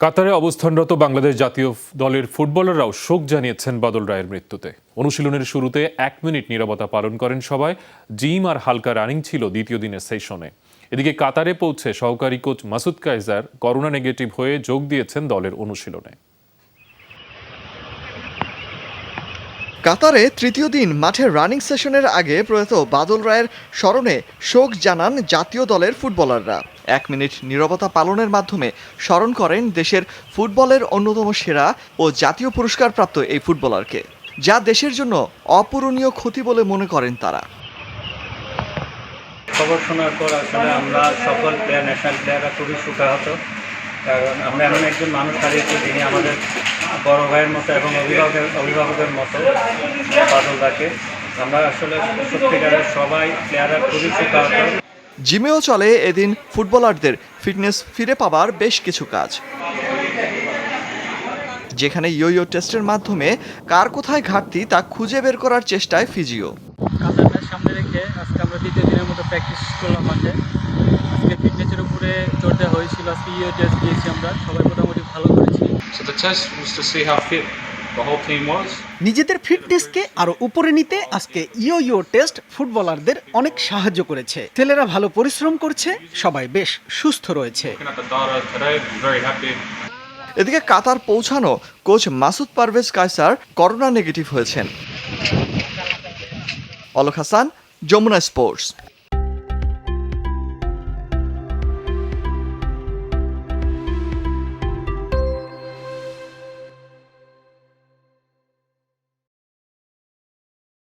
কাতারে অবস্থানরত বাংলাদেশ জাতীয় দলের ফুটবলাররাও শোক জানিয়েছেন বাদল রায়ের মৃত্যুতে। অনুশীলনের শুরুতে এক মিনিট নিরবতা পালন করেন সবাই। জিম আর হালকা রানিং ছিল দ্বিতীয় দিনের সেশনে। এদিকে কাতারে পৌঁছে সহকারী coach Masud Kaiser corona negative হয়ে যোগ দিয়েছেন দলের অনুশীলনে। কাতারে তৃতীয় দিন মাঠে রানিং সেশনের আগে প্রয়াত বাদল রায়ের স্মরণে শোক জানান জাতীয় দলের ফুটবলাররা। এক মিনিট নীরবতা পালনের মাধ্যমে স্মরণ করেন দেশের ফুটবলের অন্যতম সেরা ও জাতীয় পুরস্কারপ্রাপ্ত এই ফুটবলারকে, যা দেশের জন্য অপূরণীয় ক্ষতি বলে মনে করেন তারা। খবর শোনার পর আসলে আমরা সকল প্লেয়ার ন্যাশনাল প্লেয়াররা খুবই সুখাহত। কারণ আমরা এমন একজন মানুষ হারিয়েছি যিনি আমাদের বড় ভাইয়ের মতো এবং অভিভাবকের অভিভাবকের মতো বাদলদাকে আমরা আসলে সত্যিকারের সবাই প্লেয়াররা খুবই সুখাহত। জিমেও চলে এদিন ফুটবলারদের। ফিটনেস ফিরে পাবার বেশ কিছু কাজ। যেখানে ইয়ো টেস্টের মাধ্যমে কার কোথায় ঘাটতি তা খুঁজে বের করার চেষ্টায় ফিজিও। সামনে রেখে আজকে আমরা দ্বিতীয় দিনের মতো প্র্যাকটিস করলাম মাঠে। আজকে ফিটনেসের উপরে জোর দেওয়া হয়েছিল। আজকে ইও টেস্ট দিয়েছি আমরা। সবাই মোটামুটি ভালো করেছি। So the test was to see how fit the whole team was. নিজেদের ফিটনেসকে আরও উপরে নিতে আজকে ইও ইও টেস্ট ফুটবলারদের অনেক সাহায্য করেছে ছেলেরা ভালো পরিশ্রম করছে সবাই বেশ সুস্থ রয়েছে. এদিকে কাতার পৌঁছানো coach Masud Parvez Kaiser corona negative হয়েছেন অলক হাসান যমুনা স্পোর্টস